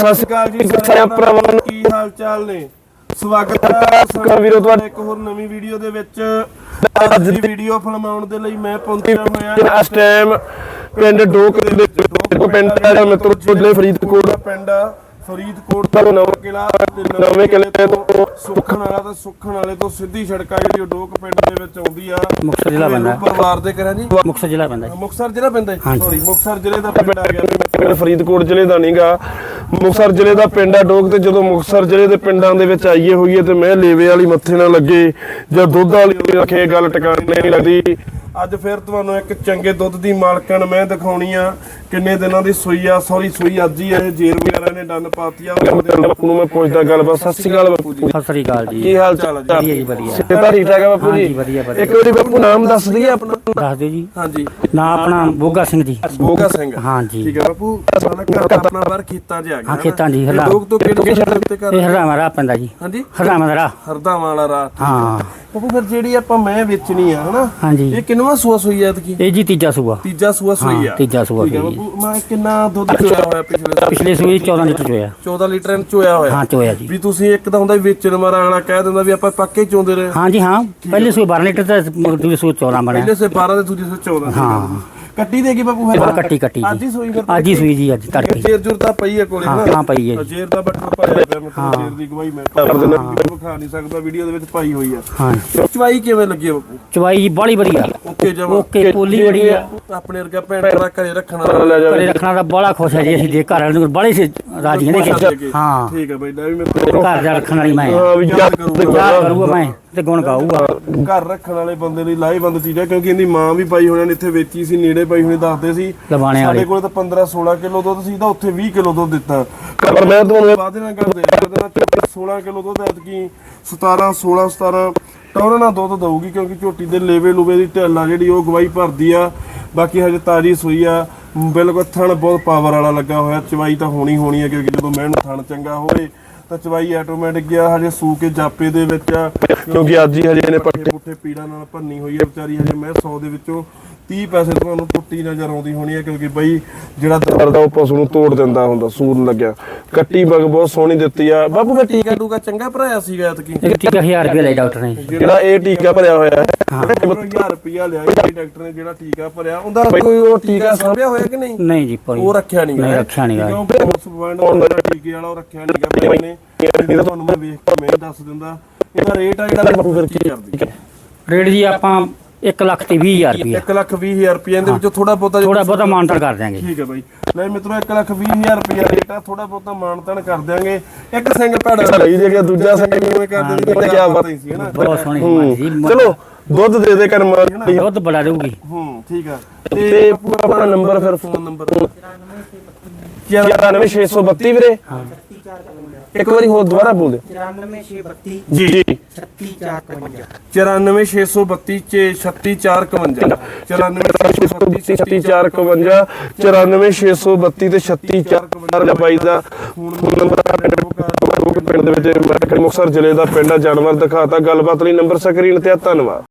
ਸਤਿ ਸ਼੍ਰੀ ਅਕਾਲ ਜੀ ਸਾਰੇ ਭਰਾਵਾਂ ਨੂੰ ਕੀ ਹਾਲ ਚਾਲ ਨੇ? ਸਵਾਗਤ ਹੈ ਵੀਰੋ ਤੁਹਾਡਾ। ਇੱਕ ਹੋਰ ਨਵੀਂ ਵੀਡੀਓ ਦੇ ਵਿੱਚ। ਅੱਜ ਦੀ ਵੀਡੀਓ ਫਿਲਮਾਉਣ ਦੇ ਲਈ ਮੈਂ ਪਹੁੰਚਿਆ ਹੋਇਆ ਇਸ ਟਾਈਮ ਪਿੰਡ ਡੋਕ ਦੇ ਵਿੱਚ ਕੋ ਪਿੰਡ ਦਾ ਮਿੱਤਰ ਜ਼ਿਲ੍ਹੇ ਫਰੀਦਕੋਟ। ਦਾ ਪਿੰਡ ਆ, ਫਰੀਦਕੋਟ ਦਾ ਦਾ ਨਵਾਂ ਕਿਲਾ ਤੇ ਨਵੇਂ ਕਿਲੇ ਤੋਂ ਸੁੱਖਣ ਵਾਲਾ ਤੇ ਸੁੱਖਣ ਵਾਲੇ ਤੋਂ ਸਿੱਧੀ ਸੜਕ ਆ ਜਿਹੜੀ ਡੋਕ ਪਿੰਡ ਦੇ ਵਿੱਚ ਆਉਂਦੀ ਆ। ਮੁਕਤਸਰ ਜ਼ਿਲ੍ਹਾ ਪੈਂਦਾ। ਪਰਿਵਾਰ ਦੇ ਕਰਾਂ ਜੀ ਮੁਕਤਸਰ ਜ਼ਿਲ੍ਹਾ ਪੈਂਦਾ ਜੀ। ਮੁਕਤਸਰ ਜ਼ਿਲ੍ਹਾ ਪੈਂਦਾ। ਸੌਰੀ ਮੁਕਤਸਰ ਜ਼ਿਲ੍ਹੇ ਦਾ ਪਿੰਡ ਆ ਗਿਆ। ਪਿੰਡ ਫਰੀਦਕੋਟ ਜ਼ਿਲ੍ਹੇ ਦਾ ਨਹੀਂਗਾ ਮੁਕਸਰ ਜ਼ਿਲ੍ਹੇ ਦਾ ਪਿੰਡ ਆ ਡੋਕ ਤੇ ਜਦੋਂ ਮੁਕਸਰ ਜ਼ਿਲ੍ਹੇ ਦੇ ਪਿੰਡਾਂ ਦੇ ਵਿੱਚ ਆਈਏ ਹੋਈਏ ਤੇ ਮੈਂ ਲੇਵੇ ਵਾਲੀ ਮੱਥੇ ਨਾਲ ਲੱਗੇ, ਜਾਂ ਦੁੱਧ ਵਾਲੀ ਰੱਖੇ ਗੱਲ ਟਿਕਾਣੇ ਨਹੀਂ ਲੱਗਦੀ। ਅੱਜ ਫਿਰ ਤੁਹਾਨੂੰ ਇੱਕ ਚੰਗੇ ਦੁੱਧ ਦੀ ਮਾਲਕਣ ਮੈਂ ਦਿਖਾਉਣੀ ਆ। ਕਿੰਨੇ ਦਿਨਾਂ ਦੀ ਸੂਈ ਆ, ਸੌਰੀ ਸੂਈ ਅੱਜ ਹੀ ਇਹ ਜੇਰ ਵਗੈਰਾ ਨੇ ਡੰਨ ਪਾਤੀ ਆ ਉਹਦੇ ਬਾਪੂ ਨੂੰ ਮੈਂ ਪੁੱਛਦਾ ਗੱਲਬਾਤ ਸਤਿ ਸ਼੍ਰੀ ਅਕਾਲ ਬਾਪੂ ਜੀ। ਸਤਿ ਸ੍ਰੀ ਅਕਾਲ ਜੀ। ਕੀ ਹਾਲ ਚਾਲ? ਹੈ ਵਧੀਆ ਜੀ ਵਧੀਆ। ਸਿਹਤ ਠੀਕ ਠਾਕ ਹੈ ਬਾਪੂ ਜੀ? ਹਾਂਜੀ, ਵਧੀਆ, ਵਧੀਆ। ਇੱਕ ਵਾਰੀ ਬਾਪੂ ਨਾਮ ਦੱਸ ਦਈਏ ਆਪਣਾ। ਦੱਸ ਦਿਓ ਜੀ। ਹਾਂਜੀ। ਨਾ ਆਪਣਾ ਬੋਗਾ ਸਿੰਘ ਜੀ। ਬੋਗਾ ਸਿੰਘ। ਹਾਂਜੀ। ਠੀਕ ਹੈ ਬਾਪੂ ਸਾਡਾ ਘਰ ਆਪਣਾ ਬਾਹਰ ਖੇਤਾਂ 'ਚ ਆ ਗਿਆ ਹਾਂ, ਖੇਤਾਂ 'ਚ ਹੀ, ਹਰਦਾ। ਲੋਕ ਤੋਂ ਕਿਹੜੇ ਸ਼ਹਿਰ ਤੇ ਇਹ ਕਰ ਹਰਦਾਵਾ ਰਾਹ ਪੈਂਦਾ ਜੀ। ਹਾਂਜੀ। ਹਰਦਾਵਾ ਦਾ ਰਾਹ। ਹਰਦਾਂ ਵਾਲਾ ਰਾਹ ਹਾਂ। ਬਾਪੂ ਫਿਰ ਜਿਹੜੀ ਆਪਾਂ ਮੈਂ ਵੇਚਣੀ ਆ ਹਨਾ? ਹਾਂਜੀ। ਇਹ ਕਿੰਨਵਾ ਸੂਆ ਸੂਈ ਆ ਤਕੀ ਇਹ ਜੀ ਤੀਜਾ ਸੂਆ। ਤੀਜਾ ਸੂਆ ਸੂਈ ਆ। ਹਾਂ, ਤੀਜਾ ਸੂਆ ਠੀਕ ਹੈ ਸੂਈ। ਬਾਪੂ ਮੈਂ ਕਿੰਨਾ ਦੁੱਧ ਚੋਇਆ ਹੋਇਆ ਪਿਛਲੇ ਸਾਲ ਪਿਛਲੇ ਸੂਏ 14 ਲੀਟਰ ਚੋਇਆ। 14 ਲੀਟਰ ਇਹਨੂੰ ਚੋਇਆ ਹੋਇਆ। ਹਾਂ ਚੋਇਆ ਜੀ। ਵੀ ਤੁਸੀਂ ਇੱਕ ਤਾਂ ਹੁੰਦਾ ਵੀ ਵੇਚਣ ਵਾਲਾ ਅਗਲਾ ਕਹਿ ਦਿੰਦਾ ਵੀ ਆਪਾਂ ਪੱਕੇ ਚੋਂਦੇ ਰਹੇ। ਹਾਂ ਜੀ ਹਾਂ। ਪਹਿਲੇ ਸੂਏ 12 ਲੀਟਰ ਤੇ ਦੂਜੇ ਸੂਏ 14 ਬਣਿਆ। ਪਹਿਲੇ ਸੇ 12 ਦੇ ਦੂਜੇ ਸੇ 14 ਹਾਂ। ਕੱਟੀ ਦੇਗੀ ਬਾਪੂ ਫਿਰ ਹਾਂ, ਕੱਟੀ ਕੱਟੀ ਅੱਜ ਹੀ ਸੂਈ ਫਿਰ ਅੱਜ ਹੀ ਸੂਈ ਜੀ ਅੱਜ ਤੜਕੇ ਜੇਰ ਜੁਰ ਤਾਂ ਪਈ ਹੈ ਕੋਲੇ ਹਾਂ, ਨਾ। ਹਾਂ, ਪਈ ਹੈ ਜੀ। ਜੇਰ ਦਾ ਬੱਟਰ ਪਾਇਆ ਪਿਆ ਮੈਂ ਜੇਰ ਦੀ ਗਵਾਹੀ ਮੈਂ ਕਰ ਦਿੰਦਾ ਵਿਖਾ ਨਹੀਂ ਸਕਦਾ ਵੀਡੀਓ ਦੇ ਵਿੱਚ ਪਾਈ ਹੋਈ ਆ ਹਾਂ ਚਵਾਈ ਕਿਵੇਂ ਲੱਗੀ ਆ ਬਾਪੂ? ਚਵਾਈ ਜੀ ਬੜੀ ਵਧੀਆ। ਓਕੇ ਜਮਾ। ਓਕੇ ਪੋਲੀ ਬੜੀ ਆ। ਆਪਣੇ ਵਰਗਾ ਭੈਣ ਭਰਾ ਘਰੇ ਰੱਖਣ ਵਾਲਾ ਲੈ ਘਰੇ ਰੱਖਣਾ ਦਾ ਬੜਾ ਖੁਸ਼ ਹੈ ਜੀ ਅਸੀਂ ਦੇ ਘਰ ਵਾਲੇ ਨੂੰ ਬੜੇ ਸੇ ਰਾਜੀ ਨੇ ਕਿ ਹਾਂ। ਠੀਕ ਹੈ ਬਈ ਲੈ ਵੀ ਮੈਂ ਘਰ ਦਾ ਰੱਖਣ ਵਾਲੀ ਮੈਂ। ਹਾਂ ਵੀ ਯਾਦ ਯਾਦ ਕਰੂਗਾ ਮੈਂ। ਤੇ ਗੁਣ ਗਾਊਗਾ। ਘਰ ਰੱਖਣ ਵਾਲੇ ਬੰਦੇ ਲਈ ਲਾਹੇਵੰਦ ਚੀਜ਼ ਹੈ ਕਿਉਂਕਿ ਇਹਦੀ ਮਾਂ ਵੀ ਪਾਈ ਹੋਣੀ ਨੇ ਇੱਥੇ ਵੇਚੀ ਸੀ ਨੇੜੇ ਪਾਈ ਹੋਣੀ ਦੱਸਦੇ ਸੀ। ਸਾਡੇ ਵਾਲੇ। ਕੋਲ ਤਾਂ 15 16 ਕਿਲੋ ਦੁੱਧ ਸੀ ਤਾਂ ਉੱਥੇ 20 ਕਿਲੋ ਦੁੱਧ ਦਿੱਤਾ। ਪਰ ਮੈਂ ਤੁਹਾਨੂੰ ਵਾਦੇ ਨਾਲ ਗੱਲ ਦੇ ਨਾਲ 16 ਕਿਲੋ ਦੁੱਧ ਐਤਕੀ 17 16 17 ਟੌਰ ਨਾਲ ਦੁੱਧ ਦਊਗੀ ਕਿਉਂਕਿ ਝੋਟੀ ਦੇ ਲੇਵੇ ਲੂਵੇ ਦੀ ਢਿੱਲ ਆ ਜਿਹੜੀ ਉਹ ਗਵਾਈ ਭਰਦੀ ਆ। ਬਾਕੀ ਹਜੇ ਤਾਜੀ ਸੂਈ ਆ। ਬਿਲਕੁਲ ਥਣ ਬਹੁਤ ਪਾਵਰ ਵਾਲਾ ਲੱਗਾ ਹੋਇਆ ਚਵਾਈ ਤਾਂ ਹੋਣੀ ਹੋਣੀ ਹੈ ਕਿਉਂਕਿ ਜਦੋਂ ਮੈਂ ਥਣ ਚੰਗਾ ਹੋਵੇ ਤਾਂ ਚਵਾਈ ਆਟੋਮੈਟਿਕ ਗਿਆ ਹਜੇ ਸੂ ਕੇ ਜਾਪੇ ਦੇ ਵਿੱਚ ਆ। ਕਿਉਂਕਿ ਅੱਜ ਹੀ ਹਜੇ ਨੇ ਪੱਟੇ ਪੁੱਟੇ ਪੀੜਾਂ ਨਾਲ ਭੰਨੀ ਹੋਈ ਹੈ ਵਿਚਾਰੀ ਹਜੇ ਮੈਂ 100 ਦੇ ਵਿੱਚੋਂ 30 ਪੈਸੇ ਤੁਹਾਨੂੰ ਟੁੱਟੀ ਨਜ਼ਰ ਆਉਂਦੀ ਹੋਣੀ ਹੈ ਕਿਉਂਕਿ ਬਈ ਜਿਹੜਾ ਦਰ- ਕਰਦਾ ਉਹ ਪਸ਼ੂ ਨੂੰ ਤੋੜ ਦਿੰਦਾ ਹੁੰਦਾ ਸੂਰ ਲੱਗਿਆ। ਕੱਟੀ ਬਗ ਬਹੁਤ ਸੋਹਣੀ ਦਿੱਤੀ ਆ। ਬਾਪੂ ਫਿਰ ਟੀਕਾ ਟੂਕਾ ਚੰਗਾ ਭਰਾਇਆ ਸੀਗਾ ਐਤਕੀ? ਇੱਕ ਟੀਕਾ 1000 ਰੁਪਏ ਲਈ ਡਾਕਟਰ ਨੇ। ਜਿਹੜਾ ਇਹ ਟੀਕਾ ਭਰਿਆ ਹੋਇਆ ਹੈ। 1000 ਰੁਪਿਆ ਲਿਆ ਜੀ ਡਾਕਟਰ ਨੇ ਜਿਹੜਾ ਟੀਕਾ ਭਰਿਆ। ਉਹਦਾ ਕੋਈ ਉਹ ਟੀਕਾ ਸਾਂਭਿਆ ਹੋਇਆ ਕਿ ਨਹੀਂ? ਨਹੀਂ ਜੀ ਪਰੀ ਉਹ ਰੱਖਿਆ ਨਹੀਂ ਨਹੀਂ ਰੱਖਿਆ ਨਹੀਂ। ਕਿਉਂਕਿ ਉਸ ਪੁਆਇੰਟ ਦਾ ਟੀਕੇ ਵਾਲਾ ਉਹ ਰੱਖਿਆ ਨਹੀਂ ਗਾ ਭਾਈ ਨੇ ਇਹਦਾ ਤੁਹਾਨੂੰ ਮੈਂ ਵੇਖ ਕੇ ਮੈਂ ਦੱਸ ਦਿੰਦਾ। ਇਹਦਾ ਰੇਟ ਆ ਜਿਹੜਾ ਬਾਪੂ ਫਿਰ ਕੀ ਕਰਦੀ ਰੇਟ ਜੀ ਆਪਾਂ 1 ਲੱਖ ਤੇ 20000 ਰੁਪਏ 1 ਲੱਖ 20 ਹਜ਼ਾਰ ਰੁਪਏ ਇਹਦੇ ਵਿੱਚੋਂ ਥੋੜਾ ਬਹੁਤਾ ਥੋੜਾ ਬਹੁਤਾ ਮਾਨਤਨ ਕਰ ਦਿਆਂਗੇ। ਠੀਕ ਹੈ ਬਾਈ। ਲੈ ਮਿੱਤਰੋ 1 ਲੱਖ 20 ਹਜ਼ਾਰ ਰੁਪਏ ਰੇਟ ਆ ਥੋੜਾ ਬਹੁਤਾ ਮਾਨਤਨ ਕਰ ਦਿਆਂਗੇ। ਇੱਕ ਸਿੰਘ ਭੈੜਾ ਲਈ ਜੇ ਕਿ ਦੂਜਾ ਸਿੰਘ। ਕਿਵੇਂ ਕਰ ਦਿੰਦੇ ਕਿਆ ਕਿਆ ਬਾਤ। ਪਤਾ ਹੀ ਸੀ ਹਨਾ? ਬਹੁਤ ਸੋਹਣੀ ਮਾਂ ਜੀ ਚਲੋ ਦੁੱਧ ਦੇ ਦੇ ਕਰਮ ਵਾਲੀ ਦੁੱਧ ਬੜਾ ਦੇਊਗੀ। ਹੂੰ ਠੀਕ ਆ। ਤੇ ਆਪਣਾ ਨੰਬਰ ਫਿਰ ਫੋਨ ਨੰਬਰ। 94632 ਵੀਰੇ। ਇੱਕ ਵਾਰੀ ਹੋਰ ਦੁਬਾਰਾ ਬੋਲ ਦਿਓ 94632 ਜੀ ਜੀ। 36452 94632 36452 94632 94632 ਤੇ 36452 ਬਾਈ ਦਾ ਫੋਨ ਨੰਬਰ ਆ ਪਿੰਡ ਦੇ ਵਿੱਚ ਮੁਕਤਸਰ ਜ਼ਿਲ੍ਹੇ ਦਾ ਪਿੰਡ ਆ ਜਾਨਵਰ ਦਿਖਾਤਾ। ਗੱਲਬਾਤ ਲਈ ਨੰਬਰ ਸਕਰੀਨ ਤੇ ਆ। ਧੰਨਵਾਦ।